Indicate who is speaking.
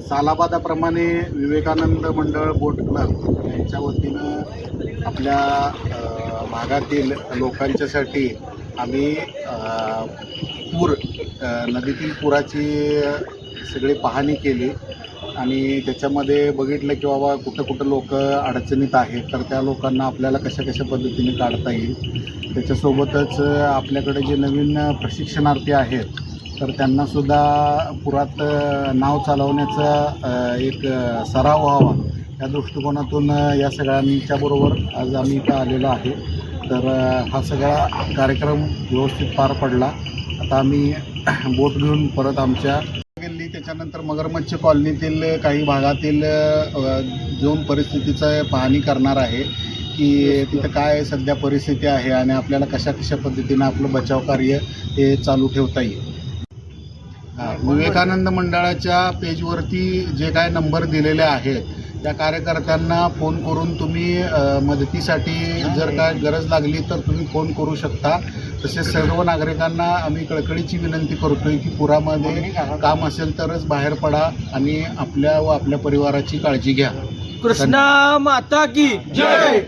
Speaker 1: सालाबादाप्रमाणे विवेकानंद मंडळ बोट क्लब यांच्या वतीनं आपल्या भागातील लोकांच्यासाठी आम्ही पूर नदीतील पुराची सगळी पाहणी केली. आणि त्याच्यामध्ये बघितलं की बाबा कुठं कुठं लोक अडचणीत आहेत तर त्या लोकांना आपल्याला कशा कशा पद्धतीने काढता येईल. त्याच्यासोबतच आपल्याकडे जे नवीन प्रशिक्षणार्थी आहेत तर त्यांनासुद्धा पुरात नाव चालवण्याचा एक सराव व्हावा या दृष्टिकोनातून या सगळ्यांच्या बरोबर आज आम्ही इथं आलेलो आहे. तर हा सगळा कार्यक्रम व्यवस्थित पार पडला. आता आम्ही बोट घेऊन परत आमच्या गेली त्याच्यानंतर मगरमच्छ कॉलनीतील काही भागातील अ, जाऊन परिस्थितीचं पाहणी करणार आहे की तिथं काय सध्या परिस्थिती आहे आणि आपल्याला कशा कशा पद्धतीनं आपलं बचाव कार्य हे चालू ठेवता येईल. विवेकानंद मंडळाच्या पेजवरती जे काय नंबर दिलेले आहेत त्या कार्यकर्त्यांना फोन करून तुम्ही मदतीसाठी जर काय गरज लागली तर तुम्ही फोन करू शकता. तसेच सर्व नागरिकांना आम्ही कळकळीची विनंती करतोय की पुरामध्ये काम असेल तरच बाहेर पडा आणि आपल्या व आपल्या परिवाराची काळजी घ्या.
Speaker 2: कृष्णा माता की जय!